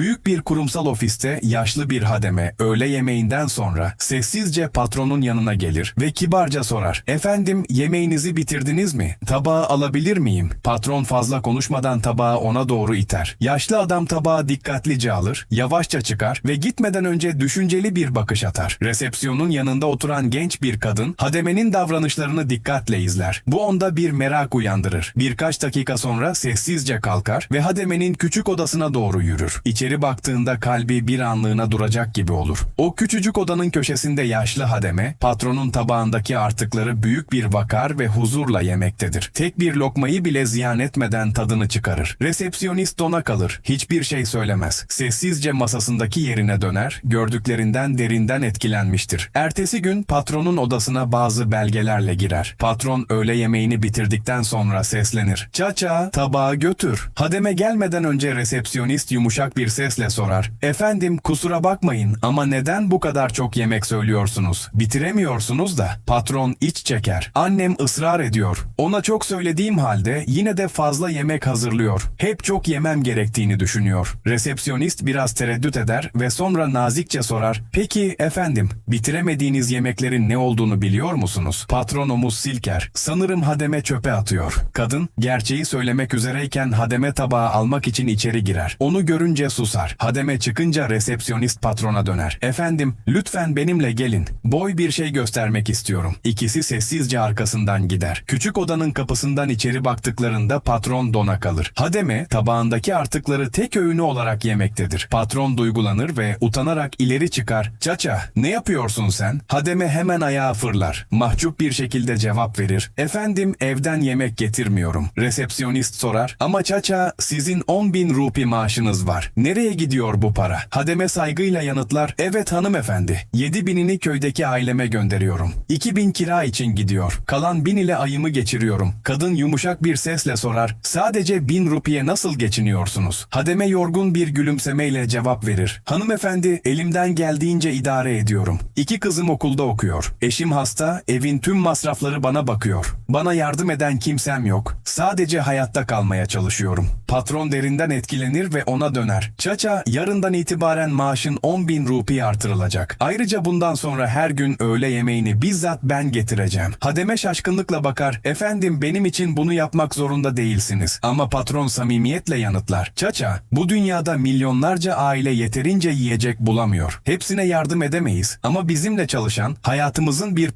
Büyük bir kurumsal ofiste yaşlı bir hademe öğle yemeğinden sonra sessizce patronun yanına gelir ve kibarca sorar. Efendim yemeğinizi bitirdiniz mi? Tabağı alabilir miyim? Patron fazla konuşmadan tabağı ona doğru iter. Yaşlı adam tabağı dikkatlice alır, yavaşça çıkar ve gitmeden önce düşünceli bir bakış atar. Resepsiyonun yanında oturan genç bir kadın hademenin davranışlarını dikkatle izler. Bu onda bir merak uyandırır. Birkaç dakika sonra sessizce kalkar ve hademenin küçük odasına doğru yürür. İçeri baktığında kalbi bir anlığına duracak gibi olur. O küçücük odanın köşesinde yaşlı hademe, patronun tabağındaki artıkları büyük bir vakar ve huzurla yemektedir. Tek bir lokmayı bile ziyan etmeden tadını çıkarır. Resepsiyonist dona kalır. Hiçbir şey söylemez. Sessizce masasındaki yerine döner, gördüklerinden derinden etkilenmiştir. Ertesi gün patronun odasına bazı belgelerle girer. Patron öğle yemeğini bitirdikten sonra seslenir. Çaça, tabağı götür. Hademe gelmeden önce resepsiyonist yumuşak bir sesle sorar. Efendim kusura bakmayın ama neden bu kadar çok yemek söylüyorsunuz? Bitiremiyorsunuz da. Patron iç çeker. Annem ısrar ediyor. Ona çok söylediğim halde yine de fazla yemek hazırlıyor. Hep çok yemem gerektiğini düşünüyor. Resepsiyonist biraz tereddüt eder ve sonra nazikçe sorar. Peki efendim bitiremediğiniz yemeklerin ne olduğunu biliyor musunuz? Patron omuz silker. Sanırım hademe çöpe atıyor. Kadın gerçeği söylemek üzereyken hademe tabağı almak için içeri girer. Onu görünce susar. Hademe çıkınca resepsiyonist patrona döner. Efendim lütfen benimle gelin. Boy bir şey göstermek istiyorum. İkisi sessizce arkasından gider. Küçük odanın kapısından içeri baktıklarında patron dona kalır. Hademe tabağındaki artıkları tek öğünü olarak yemektedir. Patron duygulanır ve utanarak ileri çıkar. Çaça ne yapıyorsun sen? Hademe hemen ayağa fırlar. Mahcup bir şekilde cevap verir. Efendim evden yemek getirmiyorum. Resepsiyonist sorar. Ama Çaça sizin 10 bin rupi maaşınız var. Nereye gidiyor bu para? Hademe saygıyla yanıtlar. Evet hanımefendi. 7 binini köydeki aileme gönderiyorum. 2 bin kira için gidiyor. Kalan bin ile ayımı geçiriyorum. Kadın yumuşak bir sesle sorar. Sadece bin rupiye nasıl geçiniyorsunuz? Hademe yorgun bir gülümsemeyle cevap verir. Hanımefendi elimden geldiğince idare ediyorum. İki kızım okulda okuyor. Eşim hasta, evin tüm masrafları bana bakıyor. Bana yardım eden kimsem yok. Sadece hayatta kalmaya çalışıyorum. Patron derinden etkilenir ve ona döner. Çaça yarından itibaren maaşın 10 bin rupi artırılacak. Ayrıca bundan sonra her gün öğle yemeğini bizzat ben getireceğim. Hademe şaşkınlıkla bakar. Efendim benim için bunu yapmak zorunda değilsiniz. Ama patron samimiyetle yanıtlar. Çaça bu dünyada milyonlarca aile yeterince yiyecek bulamıyor. Hepsine yardım edemeyiz. Ama bizimle çalışan hayatımızın bir